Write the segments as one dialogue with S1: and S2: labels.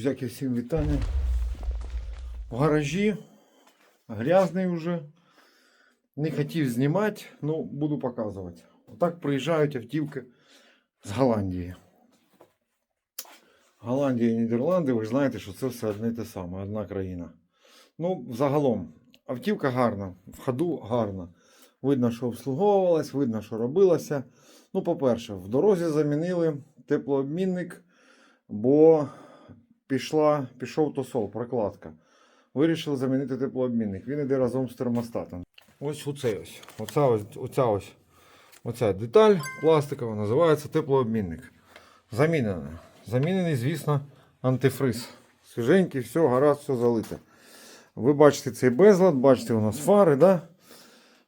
S1: Друзяки, всім вітання. В гаражі. Грязний вже. Не хотів знімати, ну буду показувати. Отак приїжджають автівки з Голландії. Голландія і Нідерланди, ви ж знаєте, що це все одне те саме, одна країна. Ну, загалом, автівка гарна, в ходу гарна. Видно, що обслуговувалась, видно, що робилося. Ну, по-перше, в дорозі замінили теплообмінник, бо пішла, пішов тосол, прокладка. Вирішили замінити теплообмінник. Він йде разом з термостатом. Ось оцей ось. Оця ось, оця ось. Оця деталь пластикова називається теплообмінник. Замінена. Замінений, звісно, антифриз. Свіженький, все, гаразд, все залите. Ви бачите цей безлад, бачите, у нас фари, да?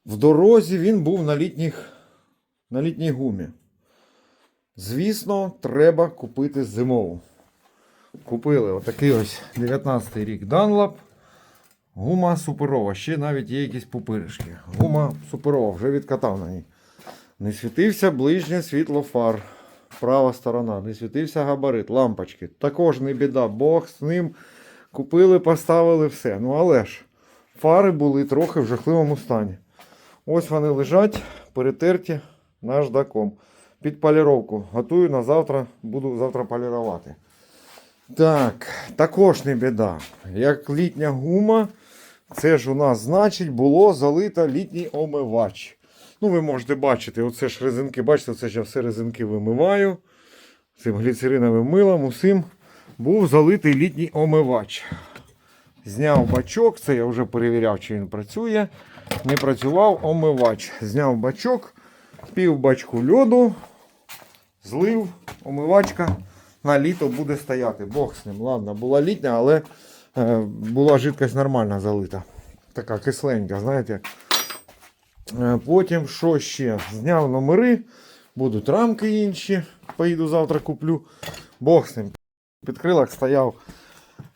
S1: В дорозі він був на літніх, на літній гумі. Звісно, треба купити зимову. Купили отакий ось 19 рік Dunlop. Гума суперова. Ще навіть є якісь пупиришки. Гума суперова, вже відкатав на ній. Не світився ближнє світло фар. Права сторона. Не світився габарит, лампочки. Також не біда, Бог з ним. Купили, поставили все. Ну але ж, фари були трохи в жахливому стані. Ось вони лежать, перетерті наждаком. Під поліровку. Готую на завтра, буду завтра полірувати. Так, також не біда. Як літня гума, це ж у нас, значить, було залито літній омивач. Ну, ви можете бачити, оце ж резинки, бачите, це ж я все резинки вимиваю. Цим гліцериновим милом усім був залитий літній омивач. Зняв бачок, це я вже перевіряв, чи він працює. Не працював омивач. Зняв бачок, пів бачку льоду, злив, омивачка на літо буде стояти. Бог з ним. Ладно, була літня, але е, була жидкость нормальна залита. Така кисленька, знаєте. Е, потім що ще? Зняв номери, будуть рамки інші. Поїду завтра куплю. Бог з ним. Під крилах стояв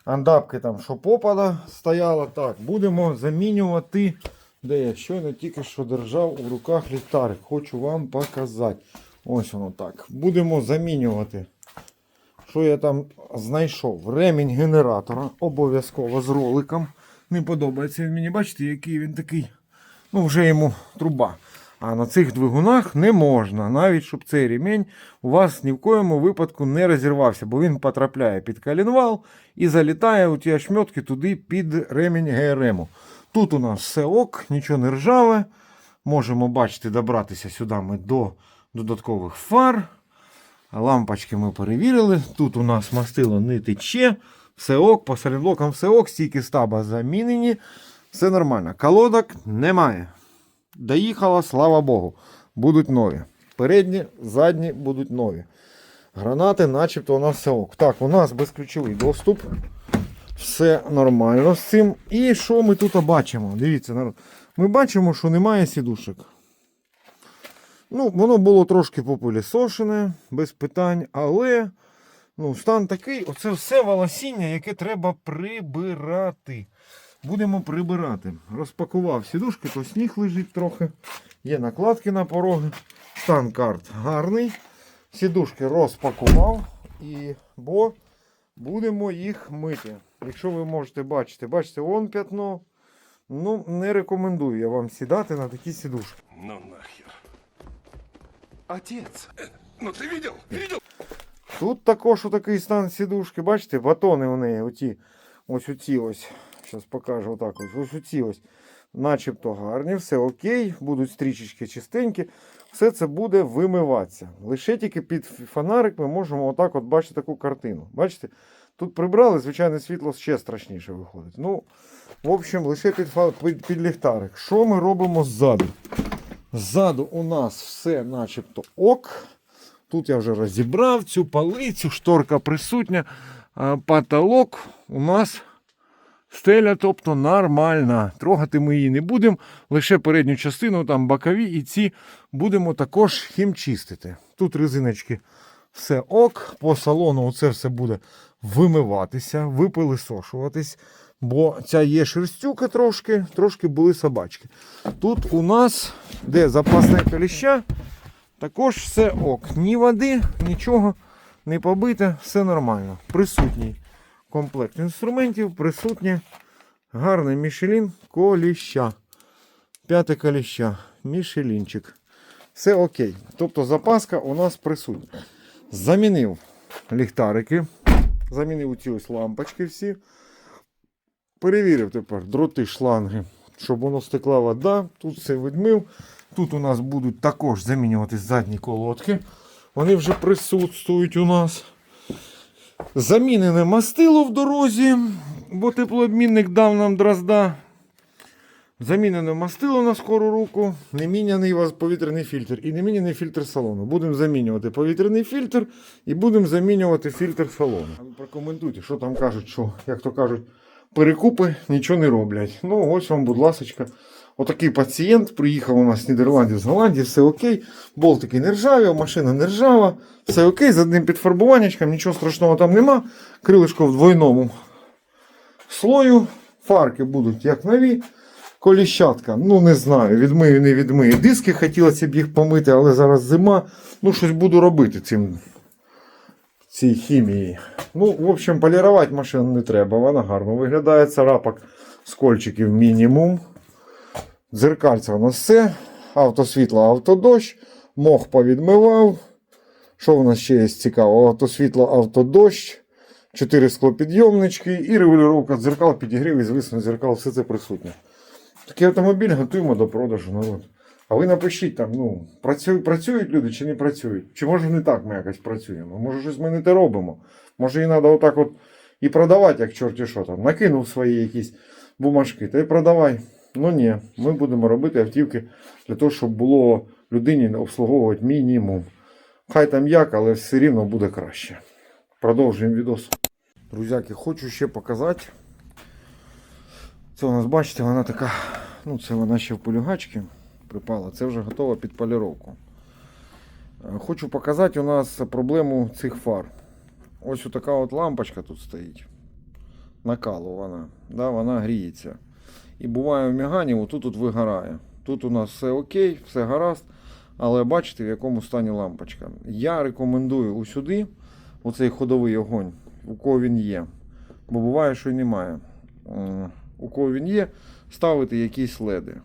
S1: андапки там, що попада стояла. Так, будемо замінювати. Де я щойно тільки що держав у руках ліхтарик. Хочу вам показати. Ось воно так. Будемо замінювати. Що я там знайшов? Ремінь генератора. Обов'язково з роликом. Не подобається він мені. Бачите, який він такий. Ну, вже йому труба. А на цих двигунах не можна, навіть щоб цей ремінь у вас ні в коєму випадку не розірвався, бо він потрапляє під коленвал і залітає у ті ошметки туди під ремінь ГРМу. Тут у нас все ок, нічого не ржаве. Можемо бачити, добратися сюди ми до додаткових фар. Лампочки ми перевірили. Тут у нас мастило не тече. Все ок, по салінблокам все ок, стійки стаба замінені. Все нормально. Колодок немає. Доїхала, слава Богу. Будуть нові. Передні, задні будуть нові. Гранати, начебто, у нас все ок. Так, у нас безключовий доступ. Все нормально з цим. І що ми тут бачимо? Дивіться, народ. Ми бачимо, що немає сідушок. Ну, воно було трошки попилісошене, без питань, але ну, стан такий, оце все волосіння, яке треба прибирати. Будемо прибирати. Розпакував сідушки, то сніг лежить трохи. Є накладки на пороги. Стан карт гарний. Сідушки розпакував. І, бо будемо їх мити. Якщо ви можете бачити, бачите, вон п'ятно. Ну, не рекомендую я вам сідати на такі сідушки.
S2: Ну нахер. Отец, э, ну ты видел? Видел?
S1: Тут також такий стан сідушки, бачите, батони у неї, оті, ось оці ось. Зараз покажу отак ось. Ось оці ось. Начебто гарні, все окей, будуть стрічечки чистенькі. Все це буде вимиватися. Лише тільки під фонарик ми можемо отак от бачити таку картину. Бачите? Тут прибрали, звичайне світло ще страшніше виходить. Ну, в общем, лише під, під, під ліхтарик. Що ми робимо ззаду? Ззаду у нас все начебто ок. Тут я вже розібрав цю палицю, шторка присутня. Потолок у нас стеля, тобто нормальна. Трогати ми її не будемо. Лише передню частину, там бокові і ці будемо також хімчистити. Тут резиночки все ок. По салону це все буде вимиватися, випилисошуватись. Бо ця є шерстюка трошки, трошки були собачки. Тут у нас, де запасне коліща, також все ок. Ні води, нічого не побите, все нормально. Присутній комплект інструментів, присутнє гарний Мішелін коліща. П'яте коліща. Мішелінчик. Все окей. Тобто запаска у нас присутня. Замінив ліхтарики. Замінив ці ось лампочки всі. Перевірив тепер дроти шланги, щоб воно стекла вода. Тут все відмив. Тут у нас будуть також замінюватись задні колодки. Вони вже присутствують у нас. Замінене мастило в дорозі, бо теплообмінник дав нам дрозда. Замінене мастило на скору руку, не міняний у вас повітряний фільтр і не міняний фільтр салону. Будемо замінювати повітряний фільтр і будемо замінювати фільтр салону. Прокоментуйте, що там кажуть, що, як то кажуть, перекупи нічого не роблять. Ну, ось вам, будь ласка, отакий пацієнт приїхав у нас з Нідерландів, з Голландії, все окей. Болтики не ржаві, машина не ржава, все окей, з одним підфарбуваннячком, нічого страшного там нема. Крилишко в двойному слою, фарки будуть як нові. Коліщатка, ну не знаю, відмию, не відмию. Диски хотілося б їх помити, але зараз зима. Ну, щось буду робити цим, цій хімії. Ну, в общем, полірувати машину не треба, вона гарно виглядає. Царапок з кольчиків мінімум. Дзеркальце у нас все. Автосвітло, автодощ. Мох повідмивав. Що у нас ще є цікаво? Автосвітло, автодощ. Чотири склопідйомнички і регулювання дзеркал, підігрів і звісно дзеркал, все це присутнє. Такий автомобіль готуємо до продажу народ. А ви напишіть там, ну, працюють, працюють люди чи не працюють? Чи може не так ми якось працюємо? Може щось ми не те робимо? Може її треба отак от і продавати, як чорті що там. Накинув свої якісь бумажки, та й продавай. Ну ні, ми будемо робити автівки для того, щоб було людині обслуговувати мінімум. Хай там як, але все рівно буде краще. Продовжуємо відос. Друзяки, хочу ще показати. Це у нас, бачите, вона така, ну це вона ще в полюгачці припала, це вже готова під поліровку. Е, Хочу показати у нас проблему цих фар. Ось така от лампочка тут стоїть. Накалу вона. Да, вона гріється. І буває в мігані, отут тут вигорає. Тут у нас все окей, все гаразд. Але бачите, в якому стані лампочка. Я рекомендую усюди оцей ходовий огонь, у кого він є. Бо буває, що й немає. У кого він є, ставити якісь леди.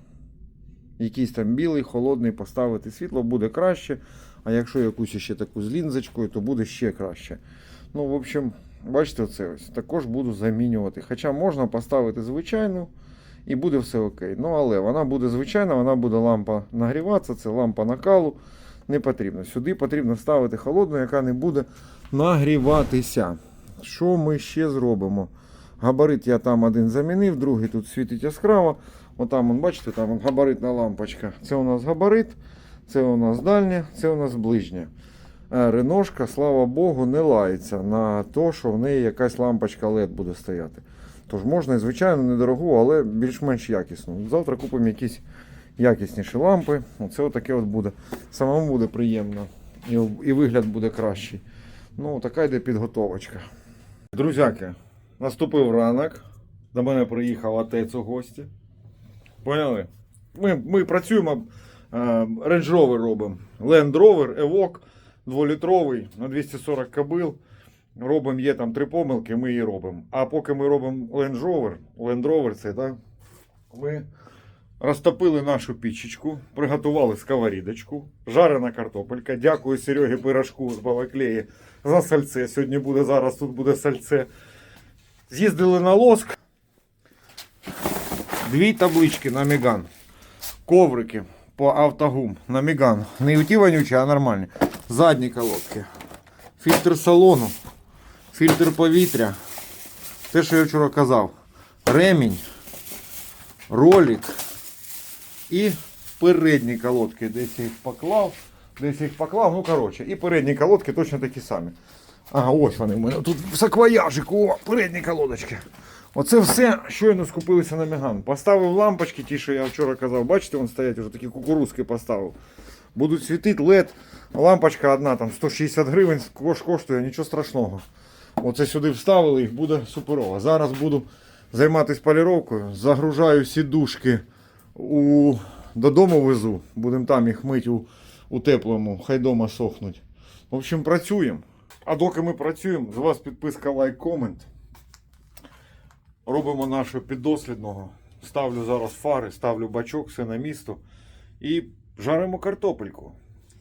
S1: Якийсь там білий, холодний, поставити світло буде краще. А якщо якусь ще таку з лінзочкою, то буде ще краще. Ну, в общем, бачите, оце ось. Також буду замінювати. Хоча можна поставити звичайну і буде все окей. Ну, але вона буде звичайна, вона буде лампа нагріватися, це лампа накалу. Не потрібно. Сюди потрібно ставити холодну, яка не буде нагріватися. Що ми ще зробимо? Габарит я там один замінив, другий тут світить яскраво. Отам, он, бачите, там габаритна лампочка. Це у нас габарит, це у нас дальнє, це у нас ближнє. Реношка, слава Богу, не лається на те, що в неї якась лампочка LED буде стояти. Тож можна, звичайно, недорогу, але більш-менш якісну. Завтра купимо якісь якісніші лампи. Оце отаке от буде. Самому буде приємно. І, і вигляд буде кращий. Ну, така йде підготовочка. Друзяки, наступив ранок. До мене приїхав отець у гості. Поняли? Ми, ми працюємо, е, Range Rover робимо. Land Rover, Evoque, 2-літровий на 240 кобил. Робимо, є там три помилки, ми її робимо. А поки ми робимо Land Rover, Land Rover це, так? Ми розтопили нашу пічечку, приготували сковорідочку, жарена картопелька. Дякую Серегі Пирожку з Балаклеї за сальце. Сьогодні буде зараз, тут буде сальце. З'їздили на лоск. Дві таблички на Меган. Коврики по автогум на Меган. Не оті вонючі, а нормальні. Задні колодки. Фільтр салону. Фільтр повітря. Те, що я вчора казав. Ремінь. Ролик. І передні колодки. Десь їх поклав. Десь їх поклав. Ну, коротше. І передні колодки точно такі самі. Ага, ось вони в мене. Тут в саквояжику. О, передні колодочки. Оце все щойно скупилися на Меган. Поставив лампочки, ті, що я вчора казав, бачите, вон стоять вже такі кукурузки поставив. Будуть світити LED. Лампочка одна там 160 гривень кош- коштує, нічого страшного. Оце сюди вставили, їх буде суперово. Зараз буду займатися поліровкою. Загружаю сідушки у... додому везу. Будемо там їх мити у... у теплому, хай дома сохнуть. В общем, працюємо. А доки ми працюємо, з вас підписка, лайк, комент. Робимо нашого піддослідного. Ставлю зараз фари, ставлю бачок, все на місто. І жаримо картопельку.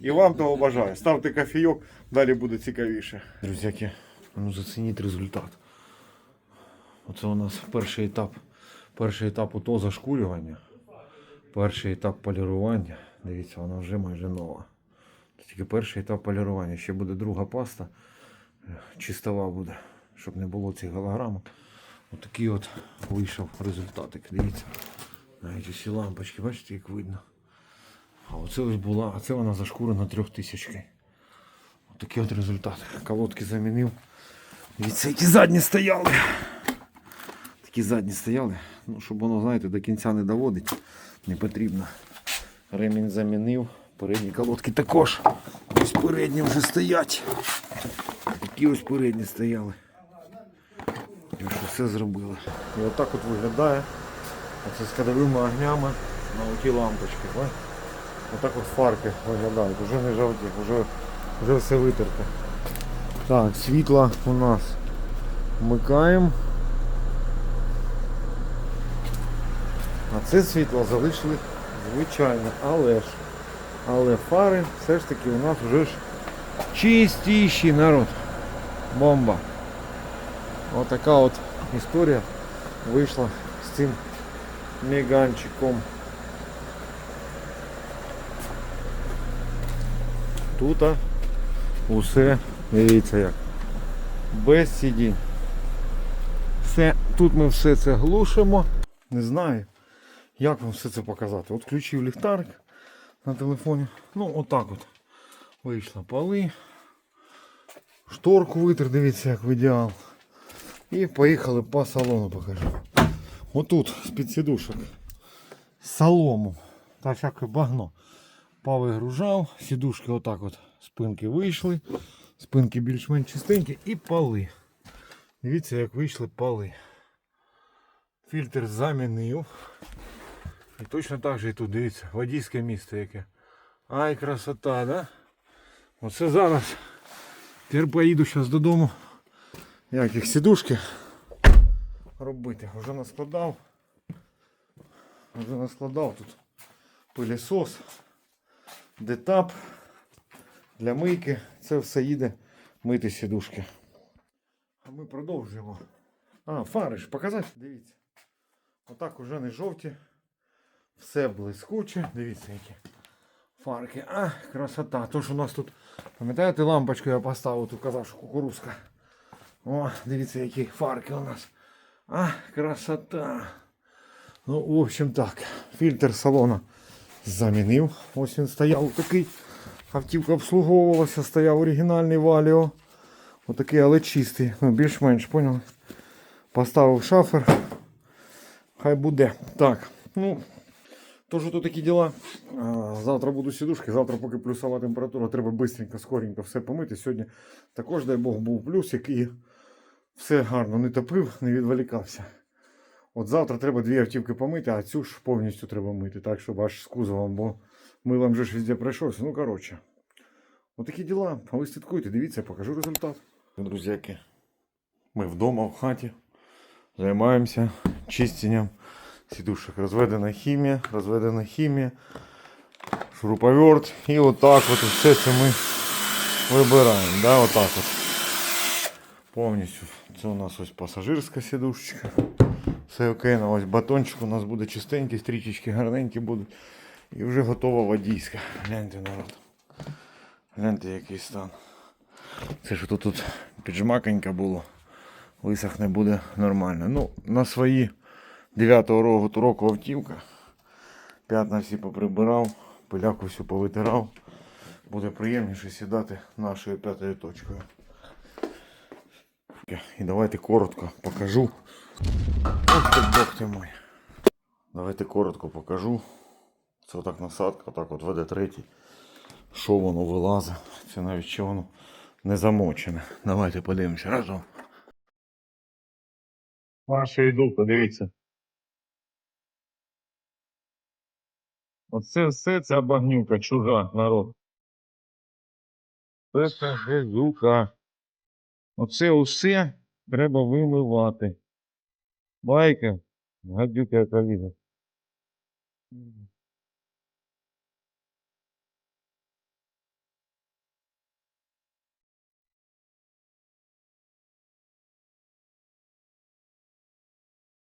S1: І вам того бажаю. Ставте кофійок, далі буде цікавіше. Друзяки, ну зацініть результат. Оце у нас перший етап. Перший етап ото зашкурювання. Перший етап полірування. Дивіться, вона вже майже нова. Це тільки перший етап полірування. Ще буде друга паста. Чистова буде, щоб не було цих голограмок. Отакий от вийшов результатик. Дивіться. Навіть усі лампочки, бачите, як видно. А оце ось була, а це вона зашкурена трьохтисячки. Отакий от результат. Колодки замінив. Дивіться, які задні стояли. Такі задні стояли. Ну, щоб воно, знаєте, до кінця не доводить, не потрібно. Ремінь замінив. Передні колодки також. Ось передні вже стоять. Такі ось передні стояли. Все зробили. І отак от виглядає. Оце з кадовими огнями на оті лампочки. бачите? Отак от фарки виглядають. Уже не жовті, вже, вже все витерте. Так, світло у нас вмикаємо. А це світло залишили звичайно, але ж. Але фари все ж таки у нас вже ж чистіші народ. Бомба. Отака от історія вийшла з цим меганчиком. Тут усе, дивіться як. Без сидінь. Все, тут ми все це глушимо. Не знаю, як вам все це показати. От включив ліхтарик на телефоні. Ну, отак от. Вийшла поли. Шторку витер, дивіться, як в ідеал. І поїхали по салону покажу. Отут з-під сідушок. Солому. Та всяке багно. Повигружав. Сідушки отак от. Спинки вийшли. Спинки більш-менш чистенькі і поли. Дивіться, як вийшли поли. Фільтр замінив. І точно так же і тут, дивіться, водійське місце яке. Ай, красота, да? Оце зараз. Тепер поїду зараз додому. Як їх сідушки робити. Вже наскладав. Вже наскладав тут пилісос, детап для мийки. Це все їде мити сідушки. А ми продовжуємо. А, фари ж показати? Дивіться. Отак уже не жовті. Все блискуче. Дивіться, які фарки. А, красота. Тож у нас тут, пам'ятаєте, лампочку я поставив, тут казав, що кукурузка. О, дивіться, які фарки у нас. А, красота. Ну, в общем так. Фільтр салона замінив. Ось він стояв такий. Автівка обслуговувалася, стояв оригінальний валіо. Отакий, але чистий. Ну, більш-менш, поняли? Поставив шафер. Хай буде. Так, ну, тож тут такі діла. Завтра буду сідушки, завтра, поки плюсова температура, треба швидко, скоренько все помити. Сьогодні також, дай Бог, був плюсик і все гарно не топив, не відволікався. От завтра треба дві автівки помити, а цю ж повністю треба мити, так, щоб аж з кузовом, бо милом же ж везде пройшовся. Ну, коротше. Отакі діла. А ви слідкуйте, дивіться, покажу результат. Друзяки, ми вдома в хаті займаємося чистенням сідушок. Розведена хімія, розведена хімія, шуруповерт. І отак от все це ми вибираємо. Да, отак от. Повністю. Це у нас ось пасажирська сідушечка. Все окей, на ось батончик у нас буде чистенький, стрічечки гарненькі будуть. І вже готова водійська. Гляньте народ. Гляньте який стан. Це ж тут, тут піджмаконька було. Висохне буде нормально. Ну, на свої 9-го року, року автівка. П'ятна всі поприбирав, пиляку всю повитирав. Буде приємніше сідати нашою п'ятою точкою. І давайте коротко покажу. Ох ти бог ти мой. Давайте коротко покажу. Це отак насадка, отак от веде третій. Що воно вилазить. Це навіть що воно не замочене. Давайте подивимося разом. Ваша йду, подивіться. Оце все ця багнюка, чужа народ. Це гризука. Оце усе треба вимивати. Байка, гадюки отравили.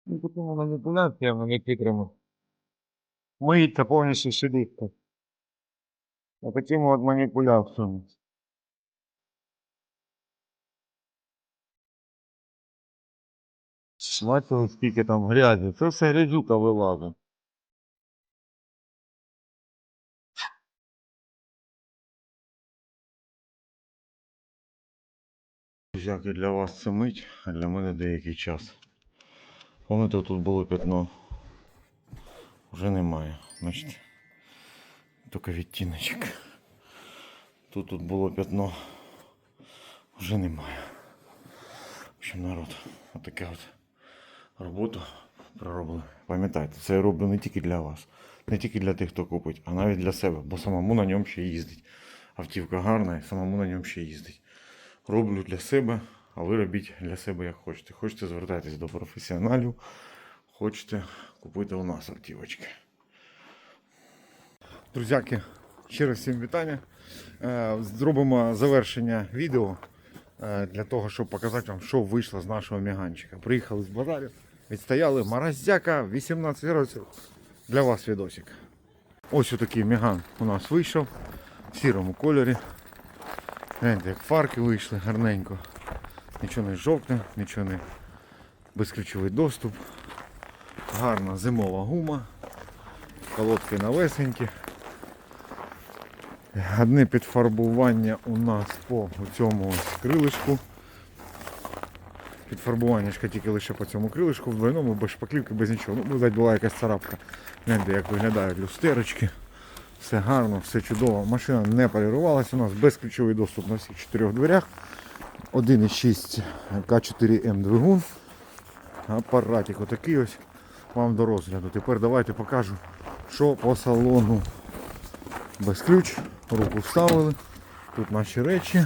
S1: Ну, потім маніпуляціями не хитрими. Миється повністю сидить. А потім от маніпуляціями. Бачили, скільки там грязі. Це все грязюка вилазить. Всяке для вас це мить, а для мене деякий час. Пам'ятаєте, тут було пятно. Вже немає. Значить, тільки відтіночок. Тут тут було пятно. Вже немає. В общем, народ, отаке от роботу проробили. Пам'ятайте, це я роблю не тільки для вас, не тільки для тих, хто купить, а навіть для себе, бо самому на ньому ще їздить. Автівка гарна і самому на ньому ще їздить. Роблю для себе, а ви робіть для себе як хочете. Хочете звертайтесь до професіоналів, хочете купити у нас автівочки. Друзяки, ще раз всім вітання. Е, Зробимо завершення відео е, для того, щоб показати вам, що вийшло з нашого міганчика. Приїхали з базарів, відстояли морозяка 18 градусів. Для вас відосик. Ось отакий міган у нас вийшов в сірому кольорі. Гляньте, як фарки вийшли гарненько. Нічого не жовтне, нічого не безключовий доступ. Гарна зимова гума. Колодки новесенькі. Одне підфарбування у нас по цьому крилишку. Підфарбуваннячка тільки лише по цьому крилишку, в двойному, без шпаклівки, без нічого. Ну, видать, була якась царапка. Гляньте, як виглядають люстерочки. Все гарно, все чудово. Машина не полірувалася. У нас безключовий доступ на всіх чотирьох дверях. 1,6 К4М двигун. Апаратик отакий ось вам до розгляду. Тепер давайте покажу, що по салону. Без ключ, руку вставили. Тут наші речі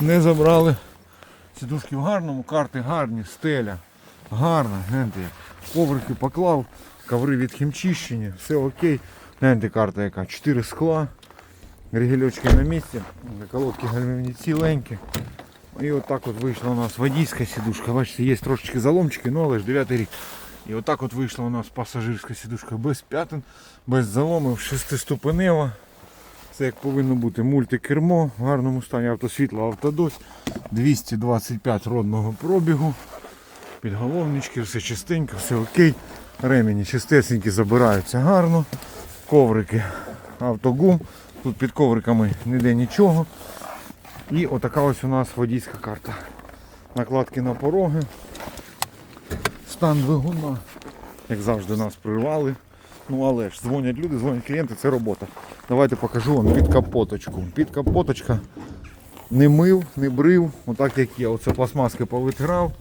S1: не забрали. Сідушки в гарному, карти гарні, стеля гарна, гляньте, коврики поклав, коври від хімчищені, все окей. Гляньте карта яка, 4 скла, регельочки на місці, колодки гальмівні ціленькі. І отак от вийшла у нас водійська сідушка. Бачите, є трошечки заломчики, ну але ж 9 рік. І отак от вийшла у нас пасажирська сідушка без п'ятин, без заломів, шестиступенева. Це як повинно бути мультикермо в гарному стані автосвітло, автодось, 225 родного пробігу, підголовнички, все чистенько, все окей. Ремені чистесенькі забираються гарно. Коврики автогум. Тут під ковриками ніде нічого. І отака ось у нас водійська карта. Накладки на пороги. Стан двигуна. Як завжди нас прирвали. Ну але ж дзвонять люди, дзвонять клієнти, це робота. Давайте покажу вам під капоточку. Під капоточка не мив, не брив, отак як є. Оце пластмаски повитирав.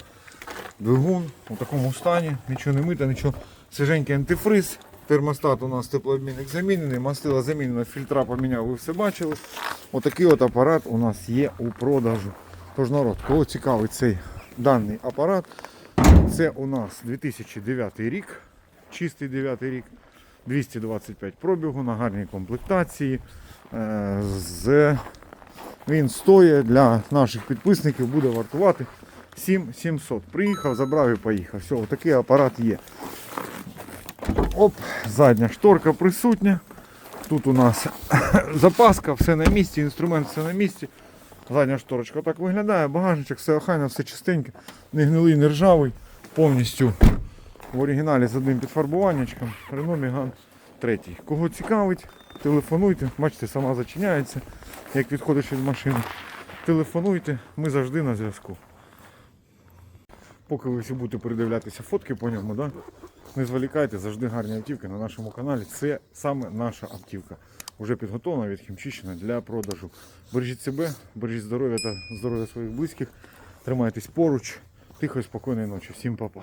S1: Двигун у такому стані, нічого не мито, нічого. Свіженький антифриз. Термостат у нас теплообмінник замінений, мастила замінена, фільтра поміняв, ви все бачили. Отакий от апарат у нас є у продажу. Тож народ, кого цікавий цей даний апарат, це у нас 2009 рік, чистий 9 рік, 225 пробігу на гарній комплектації. Е, З... Він стоїть для наших підписників, буде вартувати 7700. Приїхав, забрав і поїхав. Все, такий апарат є. Оп, задня шторка присутня. Тут у нас запаска, все на місці, інструмент все на місці. Задня шторочка так виглядає, багажничок, все охайно, все чистеньке, не гнилий, не ржавий, повністю в оригіналі з одним підфарбуваннячком. Renault Megane 3. Кого цікавить, телефонуйте, бачите, сама зачиняється, як відходиш від машини. Телефонуйте, ми завжди на зв'язку. Поки ви всі будете передивлятися фотки по ньому, да? не зволікайте, завжди гарні автівки на нашому каналі. Це саме наша автівка. Уже підготовлена, відхімчищена для продажу. Бережіть себе, бережіть здоров'я та здоров'я своїх близьких. Тримайтесь поруч. Тихої, спокійної ночі. Всім па-па.